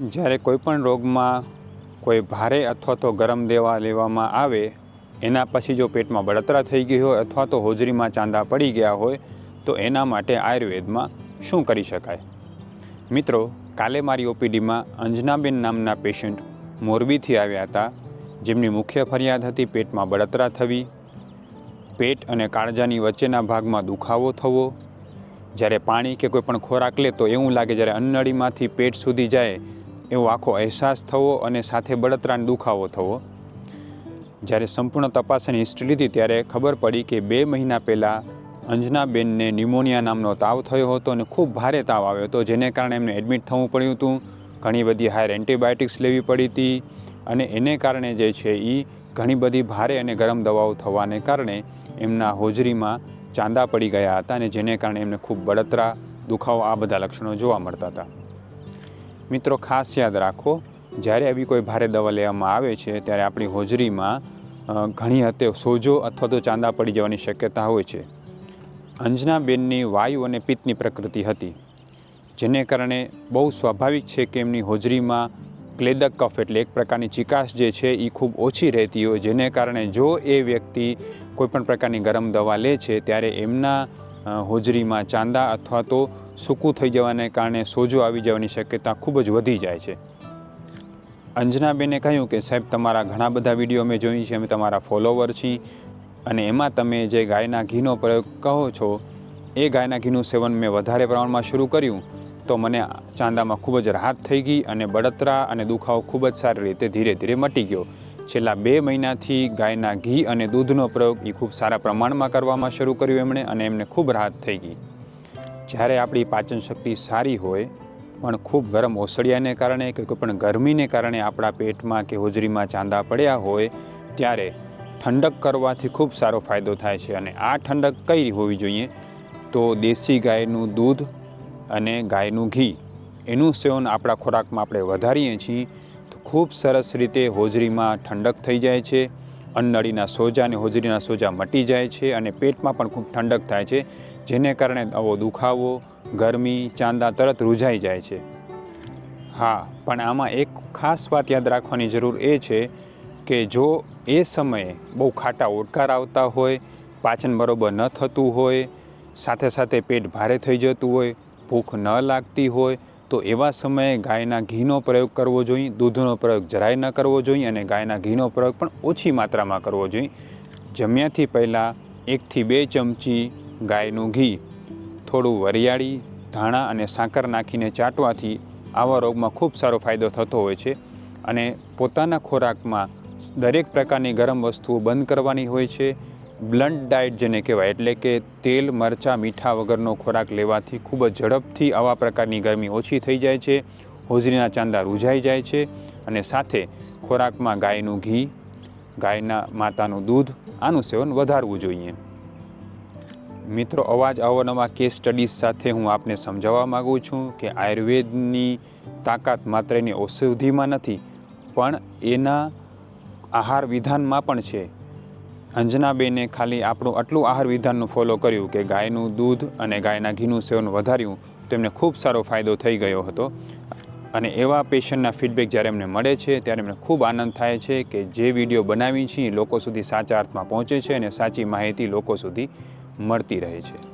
જ્યારે કોઈપણ રોગમાં કોઈ ભારે અથવા તો ગરમ દેવા લેવામાં આવે, એના પછી જો પેટમાં બળતરા થઈ ગઈ હોય અથવા તો હોજરીમાં ચાંદા પડી ગયા હોય, તો એના માટે આયુર્વેદમાં શું કરી શકાય? મિત્રો, કાલે મારી ઓપીડીમાં અંજનાબેન નામના પેશન્ટ મોરબીથી આવ્યા હતા. જેમની મુખ્ય ફરિયાદ હતી પેટમાં બળતરા થવી, પેટ અને કાળજાની વચ્ચેના ભાગમાં દુખાવો થવો. જ્યારે પાણી કે કોઈ પણ ખોરાક લે તો એવું લાગે જ્યારે અન્નળીમાંથી પેટ સુધી જાય એવો આખો અહેસાસ થવો અને સાથે બળતરાને દુખાવો થવો. જ્યારે સંપૂર્ણ તપાસની હિસ્ટ્રી લીધી, ત્યારે ખબર પડી કે બે મહિના પહેલાં અંજનાબેનને ન્યુમોનિયા નામનો તાવ થયો હતો અને ખૂબ ભારે તાવ આવ્યો હતો, જેને કારણે એમને એડમિટ થવું પડ્યું હતું. ઘણી બધી હાયર એન્ટીબાયોટિક્સ લેવી પડી હતી અને એને કારણે જે છે એ ઘણી બધી ભારે અને ગરમ દવાઓ થવાને કારણે એમના હોજરીમાં ચાંદા પડી ગયા હતા અને જેને કારણે એમને ખૂબ બળતરા, દુખાવો, આ બધા લક્ષણો જોવા મળતા હતા. મિત્રો, ખાસ યાદ રાખો, જ્યારે આવી કોઈ ભારે દવા લેવામાં આવે છે, ત્યારે આપણી હોજરીમાં ઘણી હદે સોજો અથવા તો ચાંદા પડી જવાની શક્યતા હોય છે. અંજનાબેનની વાયુ અને પિત્તની પ્રકૃતિ હતી, જેને કારણે બહુ સ્વાભાવિક છે કે એમની હોજરીમાં ક્લેદક કફ એટલે એક પ્રકારની ચિકાસ જે છે એ ખૂબ ઓછી રહેતી હોય, જેને કારણે જો એ વ્યક્તિ કોઈપણ પ્રકારની ગરમ દવા લે છે, ત્યારે એમના હોજરીમાં ચાંદા અથવા તો સૂકું થઈ જવાને કારણે સોજો આવી જવાની શક્યતા ખૂબ જ વધી જાય છે. અંજનાબેને કહ્યું કે, સાહેબ, તમારા ઘણા બધા વીડિયો અમે જોઈ છે, અમે તમારા ફોલોવર છીએ અને એમાં તમે જે ગાયના ઘીનો પ્રયોગ કહો છો, એ ગાયના ઘીનું સેવન મેં વધારે પ્રમાણમાં શરૂ કર્યું, તો મને ચાંદામાં ખૂબ જ રાહત થઈ ગઈ અને બળતરા અને દુખાવો ખૂબ જ સારી રીતે ધીરે ધીરે મટી ગયો. છેલ્લા બે મહિનાથી ગાયના ઘી અને દૂધનો પ્રયોગ એ ખૂબ સારા પ્રમાણમાં કરવામાં શરૂ કર્યું એમણે અને એમને ખૂબ રાહત થઈ ગઈ. જ્યારે આપણી પાચન શક્તિ સારી હોય, પણ ખૂબ ગરમ ઓસડિયાને કારણે કે કોઈપણ ગરમીને કારણે આપણા પેટમાં કે હોજરીમાં ચાંદા પડ્યા હોય, ત્યારે ઠંડક કરવાથી ખૂબ સારો ફાયદો થાય છે. અને આ ઠંડક કઈ હોવી જોઈએ? તો દેશી ગાયનું દૂધ અને ગાયનું ઘી. એનું સેવન આપણા ખોરાકમાં આપણે વધારીએ છીએ. તો ખૂબ સરસ રીતે હોજરીમાં ઠંડક થઈ જાય છે. અન્નળીના સોજા અને હોજરીના સોજા મટી જાય છે અને પેટમાં પણ ખૂબ ઠંડક થાય છે, જેને કારણે આવો દુખાવો, ગરમી, ચાંદા તરત રૂઝાઈ જાય છે. હા, પણ આમાં એક ખાસ વાત યાદ રાખવાની જરૂર એ છે કે જો એ સમયે બહુ ખાટા ઓડકાર આવતા હોય, પાચન બરોબર ન થતું હોય, સાથે સાથે પેટ ભારે થઈ જતું હોય, ભૂખ ન લાગતી હોય તો એવા સમયે ગાયના ઘીનો પ્રયોગ કરવો જોઈએ, દૂધનો પ્રયોગ જરાય ન કરવો જોઈએ અને ગાયના ઘીનો પ્રયોગ પણ ઓછી માત્રામાં કરવો જોઈએ. જમ્યાથી પહેલાં એકથી બે ચમચી ગાયનું ઘી, થોડું વરિયાળી, ધાણા અને સાકર નાખીને ચાટવાથી આવા રોગમાં ખૂબ સારો ફાયદો થતો હોય છે અને પોતાના ખોરાકમાં દરેક પ્રકારની ગરમ વસ્તુઓ બંધ કરવાની હોય છે. બ્લન્ટ ડાયટ જેને કહેવાય, એટલે કે તેલ, મરચાં, મીઠા વગરનો ખોરાક લેવાથી ખૂબ જ ઝડપથી આવા પ્રકારની ગરમી ઓછી થઈ જાય છે, હોજરીના ચાંદા રૂઝાઈ જાય છે અને સાથે ખોરાકમાં ગાયનું ઘી, ગાયના માતાનું દૂધ, આનું સેવન વધારવું જોઈએ. મિત્રો, અવાજ અવનવા કેસ સ્ટડીઝ સાથે હું આપને સમજાવવા માગું છું કે આયુર્વેદની તાકાત માત્ર એની ઔષધિમાં નથી, પણ એના આહાર વિધાનમાં પણ છે. અંજનાબેને ખાલી આપણું આટલું આહાર વિધાનનું ફોલો કર્યું કે ગાયનું દૂધ અને ગાયના ઘીનું સેવન વધાર્યું, તેમને ખૂબ સારો ફાયદો થઈ ગયો હતો. અને એવા પેશન્ટના ફીડબેક જ્યારે એમને મળે છે, ત્યારે એમને ખૂબ આનંદ થાય છે કે જે વીડિયો બનાવી છે એ લોકો સુધી સાચા અર્થમાં પહોંચે છે અને સાચી માહિતી લોકો સુધી મળતી રહે છે.